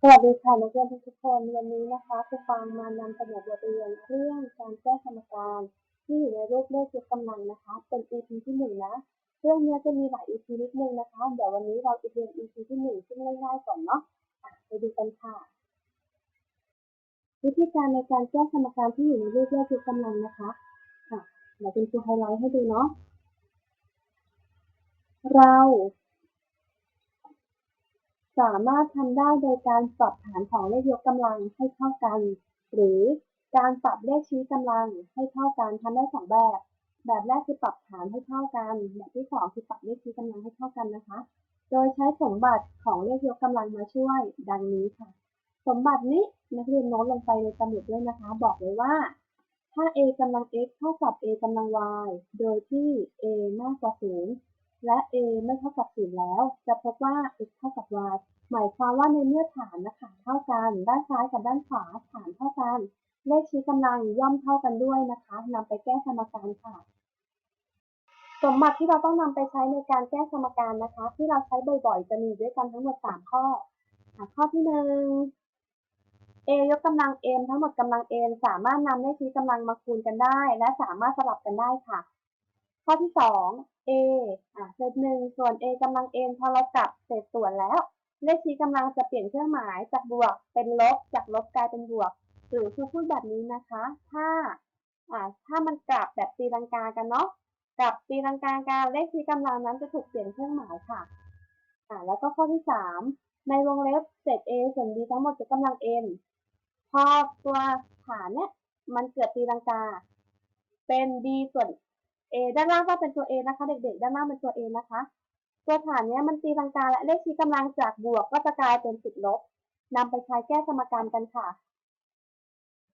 สวัสดีค่ะนักเรียนทุกคนวันนี้นะคะครูฟางมานำเสนอบทเรียนเรื่องการแก้สมการที่อยู่ในรูปเลขยกกำลังนะคะ เป็น EP ที่หนึ่งนะเรื่องนี้จะมีหลาย EP นิดนึงนะคะเดี๋ยววันนี้เราจะเรียน EP ที่หนึ่งซึ่งง่ายๆก่อนเนาะไปดูกันค่ะ วิธีการในการแก้สมการที่อยู่ในรูปเลขยกกำลังนะคะค่ะเดี๋ยวเป็นครูไฮไลท์ให้ดูเนาะเรา สามารถทำได้โดยการปรับฐานของเลขยกกำลังให้เท่ากัน หรือการปรับเลขชี้กำลังให้เท่ากันทำได้สองแบบ แบบแรกคือปรับฐานให้เท่ากัน แบบที่สองคือปรับเลขชี้กำลังให้เท่ากันนะคะ โดยใช้สมบัติของเลขยกกำลังมาช่วย ดังนี้ค่ะ สมบัตินี้นักเรียนโน้ตลงไปในสมุดด้วยนะคะ บอกเลยว่า ถ้า a กำลัง x เท่ากับ a กำลัง y โดยที่ a มากกว่า0 และ a ไม่เท่ากับ0แล้ว จะพบว่า x เท่ากับ y หมายความว่าในเมื่อฐานนะคะเท่ากัน ด้านซ้ายกับด้านขวาฐานเท่ากัน เลขชี้กำลังย่อมเท่ากันด้วยนะคะนำไปแก้สมการค่ะ สมบัติที่เราต้องนำไปใช้ในการแก้สมการนะคะ ที่เราใช้บ่อยๆ จะมีด้วยกันทั้งหมด 3 ข้อ ข้อที่หนึ่ง a ยกกำลัง m ทั้งหมดกำลัง n สามารถนำเลขชี้กำลังมาคูณกันได้ และสามารถสลับกันได้ค่ะ ข้อที่สอง a อะเศษหนึ่งส่วน a กำลัง n พอเรากลับเศษส่วนแล้ว เลขชี้กำลังจะเปลี่ยนเครื่องหมายจากบวกเป็นลบ จากลบกลายเป็นบวก หรือครูพูดแบบนี้นะคะ ถ้าอ่าถ้ามันกลับแบบตีลังกากันเนาะกลับตีลังกากันเลขชี้กำลังนั้นจะถูกเปลี่ยนเครื่องหมายค่ะอ่าแล้วก็ข้อที่สามในวงเล็บเศษ a ส่วน b ทั้งหมดจะกำลัง n พอตัวฐานเนี่ยมันเกิดตีลังกา เป็น b ส่วน a ด้านล่างก็เป็นตัว a นะคะ เด็กๆ ด้านล่างเป็นตัว a นะคะ ตัวฐานเนี้ยมันตีลังกาและเลขชี้กำลังจากบวกก็จะกลายเป็นติดลบนำไปใช้แก้สมการกันค่ะ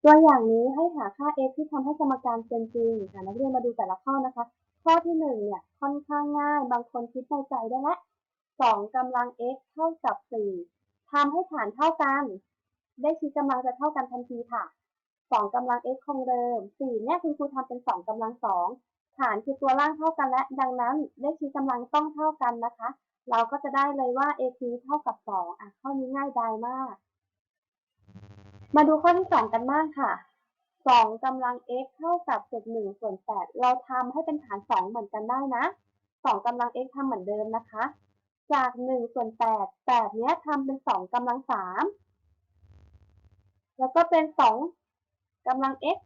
ตัวอย่างนี้ให้หาค่า x ที่ทำให้สมการเป็นจริงค่ะนักเรียนมาดูแต่ละข้อนะคะ ข้อที่หนึ่งเนี่ยค่อนข้างง่าย บางคนคิดในใจได้และสองกำลัง x เท่ากับสี่ทำให้ฐานเท่ากันเลขชี้กำลังจะเท่ากันทันทีค่ะสองกำลัง x คงเดิมสี่เนี่ยคุณครูทำเป็นสองกำลังสอง ฐานคือตัวล่างเท่ากันและดังนั้นเลขชี้กำลังต้องเท่ากันนะคะ เราก็จะได้เลยว่า a เท่ากับ 2 อะ ข้อนี้ง่ายดายมาก มาดูข้อที่ 2 กันบ้างค่ะ 2กำลัง x เท่ากับเศษ1ส่วน8เราทำให้เป็นฐาน 2 เหมือนกันได้นะ 2กำลัง x ทำเหมือนเดิมนะคะ จาก 1 ส่วน 8 8 เนี้ยทำเป็น 2กำลัง 3 แล้วก็เป็น 2กำลัง x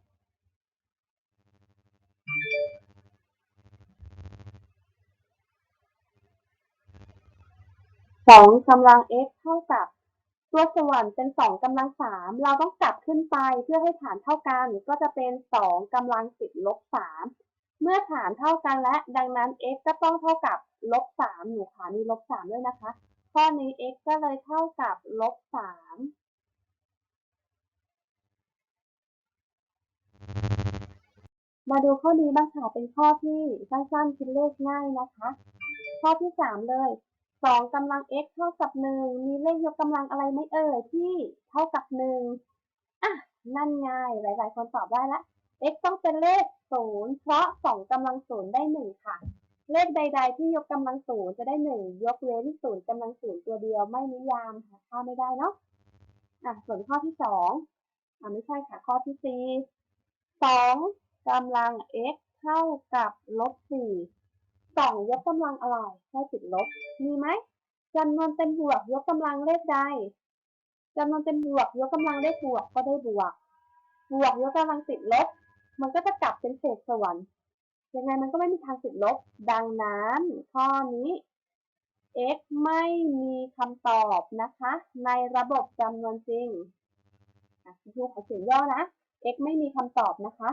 สองกำลัง x เท่ากับ ตัวส่วนเป็นสองกำลังสามเราต้องกลับขึ้นไปเพื่อให้ฐานเท่ากันก็จะเป็นสองกำลังสิบลบสามเมื่อฐานเท่ากันและ ดังนั้น x ก็ต้องเท่ากับลบสามหนูขามีลบสามด้วยนะคะ ข้อนี้ x ก็เลยเท่ากับลบสามมาดูข้อนี้บ้างค่ะเป็นข้อที่สั้นๆคิดเลขง่ายนะคะ ข้อที่สามเลย สองกำลัง x เท่ากับหนึ่งมีเลขยกกำลังอะไรไหมเอ่ยที่เท่ากับหนึ่งอะนั่นไงหลาย ๆ คนตอบได้ละ x ต้องเป็นเลขศูนย์เพราะสองกำลังศูนย์ได้หนึ่งค่ะ เลขใด ๆ ที่ยกกำลังศูนย์จะได้หนึ่งยกเว้นศูนย์กำลังศูนย์ตัวเดียวไม่นิยามหาค่าไม่ได้เนาะอะส่วนข้อที่สองอะไม่ใช่ค่ะข้อที่สี่สองกำลัง x เท่ากับลบสี่ สองยกกำลังอะไรใช่ติดลบ มีไหมจำนวนเป็นบวกยกกำลังเลขใดจำนวนเป็นบวกยกกำลังเลขบวกก็ได้บวก บวกยกกำลังติดลบ มันก็จะกลับเป็นเศษส่วนยังไงมันก็ไม่มีทางติดลบ ดังนั้นข้อนี้ x ไม่มีคำตอบนะคะ ในระบบจำนวนจริงอะครูขอเขียนย่อนะ x ไม่มีคำตอบนะคะ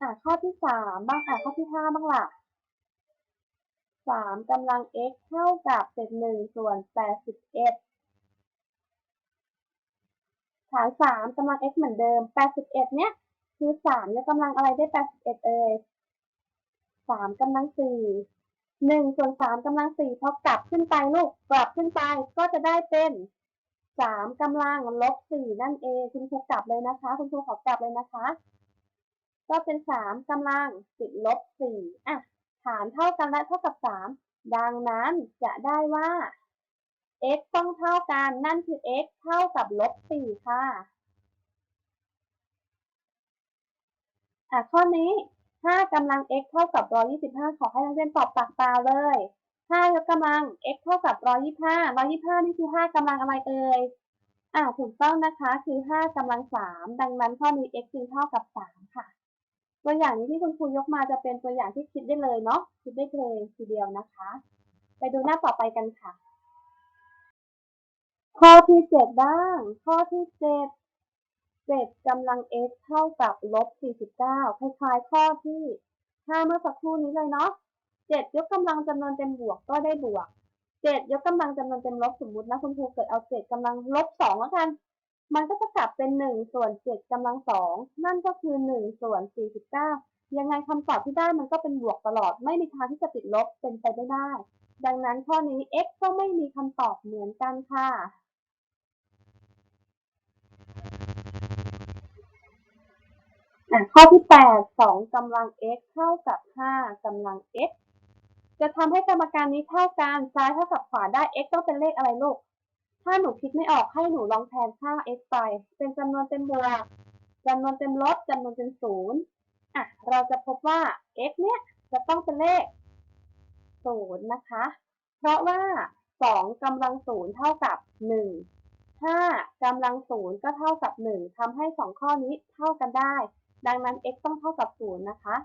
อะข้อที่สามบ้างอะข้อที่ห้าบ้างล่ะ สามกำลัง x เท่ากับเศษหนึ่งส่วนแปดสิบเอ็ดฐานสามกำลัง x เหมือนเดิมแปดสิบเอ็ดเนี้ยคือสามยกกำลังอะไรได้แปดสิบเอ็ดเอ่ยสามกำลังสี่หนึ่งส่วนสามกำลังสี่พอกลับขึ้นไปลูกกลับขึ้นไปก็จะได้เป็นสามกำลังลบสี่นั่นเองคุณครูกลับเลยนะคะ คุณครูขอกลับเลยนะคะ ก็เป็นสามกำลังติดลบสี่อะ ฐานเท่ากันและเท่ากับ 3 ดังนั้นจะได้ว่า x ต้องเท่ากันนั่นคือ x เท่ากับลบสี่ค่ะอะข้อนี้ 5กำลัง x เท่ากับ 125 ขอให้นักเรียนตอบปากเปล่าเลย 5ยกกำลัง x เท่ากับ 125 125 นี่คือ 5กำลังอะไรเอ่ยอ่าถูกต้องนะคะคือ 5กำลัง 3 ดังนั้นข้อนี้ x จึงเท่ากับ 3 ค่ะ ตัวอย่างนี้ที่คุณครูยกมาจะเป็นตัวอย่างที่คิดได้เลยเนาะคิดได้เลยทีเดียวนะคะ ไปดูหน้าต่อไปกันค่ะ ข้อที่7บ้าง ข้อที่7 7กำลัง x เท่ากับลบ49คล้ายๆข้อที่5เมื่อสักครู่นี้เลยเนาะ7ยกกำลังจำนวนเต็มบวกก็ได้บวก7ยกกำลังจำนวนเต็มลบสมมตินะคุณครูเกิดเอา7กำลังลบ2แล้วกัน มันก็จะกลับเป็น1ส่วน7กำลัง2นั่นก็คือ1ส่วน49 ยังไงคำตอบที่ได้มันก็เป็นบวกตลอด ไม่มีทางที่จะติดลบเป็นไปไม่ได้ ดังนั้นข้อนี้ x ก็ไม่มีคำตอบเหมือนกันค่ะข้อที่ 8 2กำลัง x เท่ากับ 5กำลัง x จะทำให้สมการนี้เท่ากันซ้ายเท่ากับขวาได้ x ต้องเป็นเลขอะไรลูก ถ้าหนูคิดไม่ออกให้หนูลองแทนค่า x ไป เป็นจำนวนเต็มบวกจำนวนเต็มลบจำนวนเต็มศูนย์อะ เราจะพบว่า x เนี่ยจะต้องเป็นเลขศูนย์นะคะ เพราะว่า 2กำลังศูนย์เท่ากับ 1 5กำลังศูนย์ก็เท่ากับ 1ทำให้ 2 ข้อนี้เท่ากันได้ ดังนั้น x ต้องเท่ากับ 0 นะคะ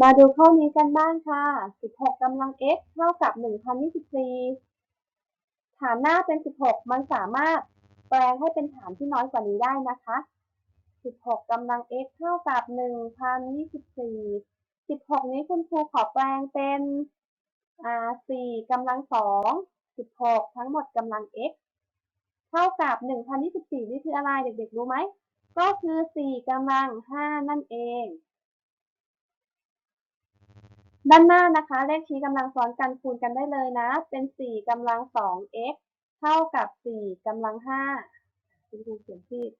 มาดูข้อนี้กันบ้างค่ะ 16กำลัง x เท่ากับ 1024 ฐานหน้าเป็น 16 มันสามารถแปลงให้เป็นฐานที่น้อยกว่านี้ได้นะคะ 16กำลัง x เท่ากับ 1024 16 นี้คุณครูขอแปลงเป็นอ่า4กำลัง 2 16 ทั้งหมดกำลัง x เท่ากับ 1024 นี่คืออะไรเด็กๆ รู้ไหม ก็คือ 4กำลัง 5 นั่นเอง ด้านหน้านะคะ เลขชี้กำลังซ้อนกันคูณกันได้เลยนะ เป็น 4กำลัง 2x เท่ากับ 4กำลัง 5คุณครูเขียนผิด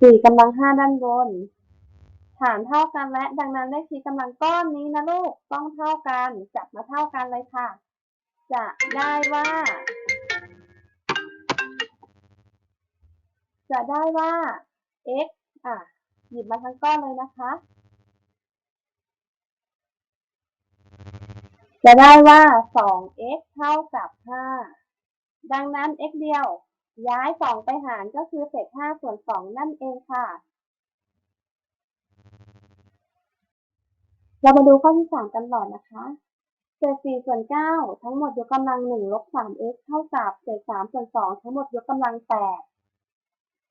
สี่กำลังห้าด้านบน ฐานเท่ากันและ ดังนั้นเลขชี้กำลังก้อนนี้นะลูกต้องเท่ากันจับมาเท่ากันเลยค่ะ จะได้ว่า จะได้ว่า x อะ หยิบมาทั้งก้อนเลยนะคะ จะได้ว่า 2x เท่ากับ 5 ดังนั้น x เดียว ย้าย 2 ไปหารก็คือเศษ 5 ส่วน 2 นั่นเองค่ะ เรามาดูข้อที่ 3 กันต่อนะคะเศษ4ส่วน 9 ทั้งหมดยกกำลัง 1 ลบ 3x เท่ากับ เศษ 3 ส่วน 2 ทั้งหมดยกกำลัง 8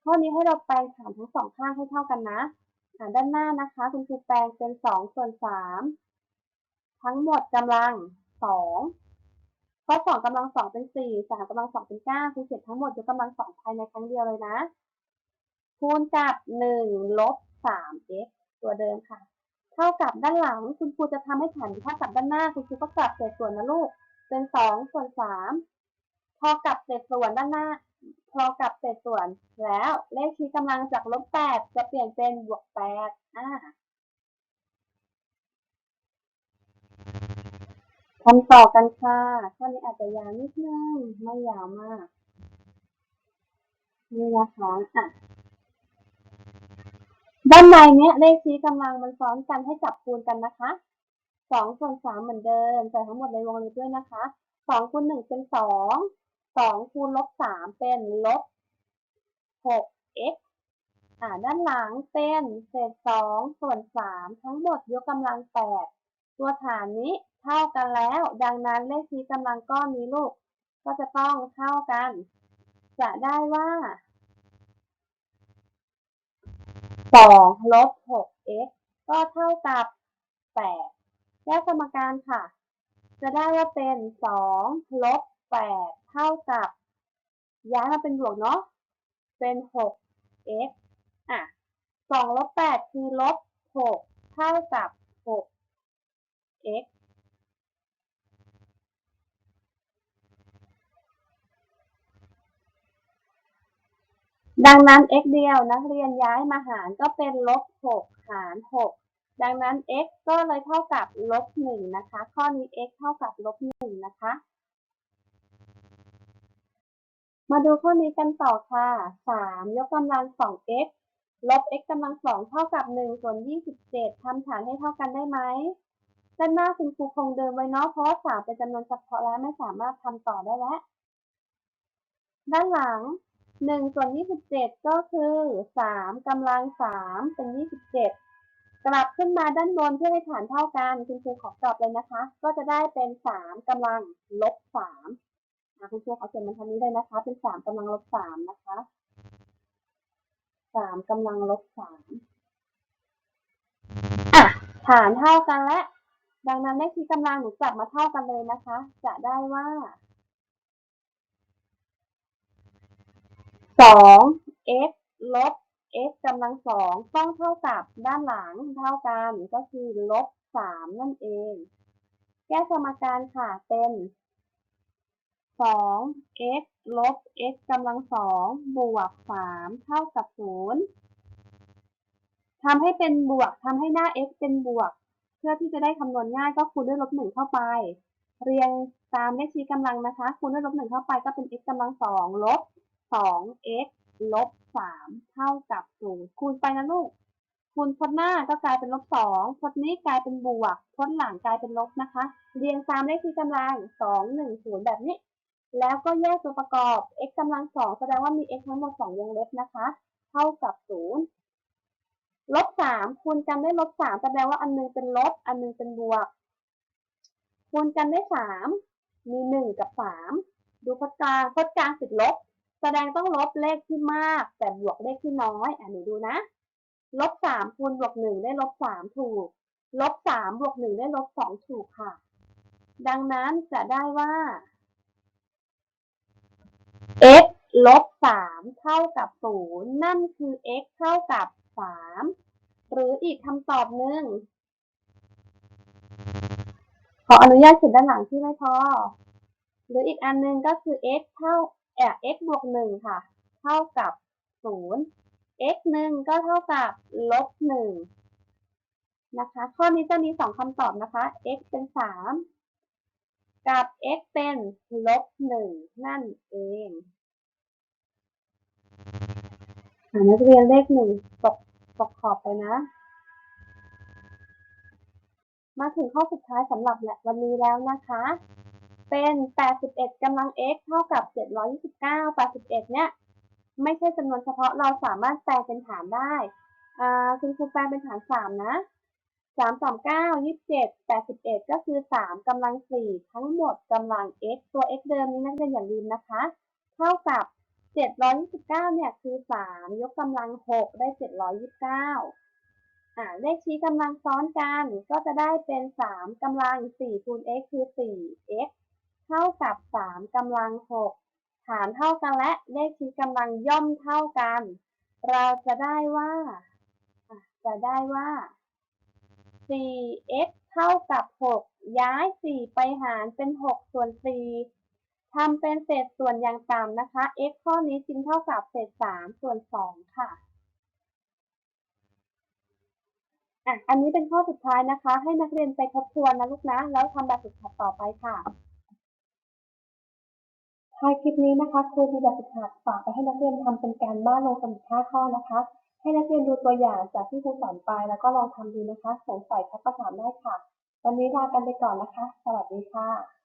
ข้อนี้ให้เราแปลงฐานทั้งสองข้างให้เท่ากันนะฐานด้านหน้านะคะคุณครูแปลงเป็น2ส่วน3ทั้งหมดกำลัง2เพราะ2กำลัง2เป็น4 3กำลัง2เป็น9คือเศษทั้งหมดยกกำลัง2ภายในครั้งเดียวเลยนะ คูณกับ1ลบ 3x ตัวเดิมค่ะ เท่ากับด้านหลังคุณครูจะทำให้ฐานเท่ากับด้านหน้าคุณครูก็กลับเศษส่วนนะลูก เป็น2ส่วน3 พอกับเศษส่วนด้านหน้า พอกับเศษส่วนแล้วเลขชี้กำลังจากลบ8จะเปลี่ยนเป็นบวก8อ่าทำต่อกันค่ะข้อนี้อาจจะยาวนิดนึงไม่ยาวมาก นี่นะคะอะด้านในเนี้ยเลขชี้กำลังมันซ้อนกันให้จับคูณกันนะคะสองส่วนสามเหมือนเดิมใส่ทั้งหมดในวงเล็บด้วยนะคะสองคูณหนึ่งเป็นสอง สองคูณลบสามเป็นลบหก x อ่าด้านหลังเป็นเศษสองส่วนสามทั้งหมดยกกำลังแปดตัวฐานนี้เท่ากันแล้ว ดังนั้นเลขชี้กำลังก้อนนี้ลูก ก็จะต้องเท่ากัน จะได้ว่าสองลบหก x ก็เท่ากับแปดแยกสมการค่ะ จะได้ว่าเป็นสองลบ แปดเท่ากับ ย้ายมาเป็นบวกเนาะ เป็นหก x อะสองลบแปดคือลบหกเท่ากับหก x ดังนั้น x เดียวนักเรียนย้ายมาหารก็เป็นลบ6หาร 6 ดังนั้น x ก็เลยเท่ากับลบหนึ่งนะคะ ข้อนี้ x เท่ากับลบหนึ่งนะคะ มาดูข้อนี้กันต่อค่ะ 3 ยกกำลัง 2x ลบ x กำลัง 2 เท่ากับ 1 ส่วน 27 ทำฐานให้เท่ากันได้ไหม ด้านหน้าคุณครูคงเดิมไว้เนาะ เพราะว่า3เป็นจำนวนเฉพาะแล้วไม่สามารถทำต่อได้แล้ว ด้านหลัง 1 ส่วน 27 ก็คือ 3กำลัง 3 เป็น 27 กลับขึ้นมาด้านบนเพื่อให้ฐานเท่ากัน คุณครูขอกลับเลยนะคะ ก็จะได้เป็น 3กำลังลบ 3 อะคุณครูขอเขียนมันทำนี้เลยนะคะ เป็น3กำลังลบ3นะคะ3กำลังลบ3อะฐานเท่ากันและ ดังนั้นเลขที่กำลังหนูจับมาเท่ากันเลยนะคะ จะได้ว่า2 x ลบ x กำลังสองต้องเท่ากับด้านหลังเท่ากันก็คือลบ3นั่นเอง แก้สมการค่ะเป็น 2 x ลบ x กำลังสองบวก3เท่ากับ0ทำให้เป็นบวกทำให้หน้า x เป็นบวก เพื่อที่จะได้คำนวณง่ายก็คูณด้วยลบ1เข้าไป เรียงตามเลขชี้กำลังนะคะ คูณด้วยลบ1เข้าไปก็เป็น x กำลังสองลบ 2x ลบ3เท่ากับ0คูณไปนะลูก คูณพจน์หน้าก็กลายเป็นลบ2พจน์นี้กลายเป็นบวกพจน์หลังกลายเป็นลบนะคะ เรียงตามเลขที่กำลัง2 1 0แบบนี้ แล้วก็แยกตัวประกอบ x กำลัง2แสดงว่ามี x ทั้งหมด2วงเล็บนะคะ เท่ากับ0ลบ3คูณกันได้ลบ3แสดงว่าอันหนึงเป็นลบ อันหนึงเป็นบวก คูณกันได้3มี1กับ3ดูพจน์กลางพจน์กลางติดลบ แสดงต้องลบเลขที่มาก แต่บวกเลขที่น้อย อะหนูดูนะลบสามคูณบวกหนึ่งได้ลบสามถูก ลบสามบวกหนึ่งได้ลบสองถูกค่ะ ดังนั้นจะได้ว่า x ลบสามเท่ากับศูนย์นั่นคือ x เท่ากับสามหรืออีกคำตอบหนึ่งขออนุญาตเขียนด้านหลังที่ไม่พอ หรืออีกอันหนึงก็คือ x เท่าเอ่อ x บวกหนึ่งค่ะ เท่ากับศูนย์ x หนึ่งก็เท่ากับลบหนึ่งนะคะ ข้อนี้จะมีสองคำตอบนะคะ x เป็นสาม กับ x เป็นลบหนึ่งนั่นเองอานักเรียนเลขหนึ่งตกตกขอบไปนะ มาถึงข้อสุดท้ายสำหรับวันนี้แล้วนะคะ เป็น 81กำลัง x เท่ากับ 729 81 เนี่ย ไม่ใช่จำนวนเฉพาะเราสามารถแปลงเป็นฐานได้คุณครูแปลงเป็นฐาน 3 นะ 3 3 9 27 81ก็คือ3กำลัง4ทั้งหมดกำลัง x ตัว x เดิมนี้นักเรียนอย่าลืมนะคะ เท่ากับ729เก้าเนี่ยคือ3ยกกำลัง6ได้729อ่าเลขชี้กำลังซ้อนกันก็จะได้เป็น3กำลัง4คูณ x คือ 4x เท่ากับ3กำลัง6ฐานเท่ากันและเลขชี้กำลังย่อมเท่ากัน เราจะได้ว่าจะได้ว่า 4x เท่ากับ 6 ย้าย 4 ไปหารเป็น 6 ส่วน 4ทำเป็นเศษส่วนอย่างต่ำนะคะ x ข้อนี้จึงเท่ากับเศษ 3 ส่วน 2 ค่ะอะ อันนี้เป็นข้อสุดท้ายนะคะ ให้นักเรียนไปทบทวนนะลูกนะ แล้วทำแบบฝึกหัดต่อไปค่ะท้ายคลิปนี้นะคะครูมีแบบฝึกหัดฝากไปให้นักเรียนทำเป็นการบ้านลงสมุด5ข้อนะคะ ให้นักเรียนดูตัวอย่างจากที่ครูสอนไปแล้วก็ลองทำดูนะคะ สงสัยทักก็ถามได้ค่ะ วันนี้ลากันไปก่อนนะคะ สวัสดีค่ะ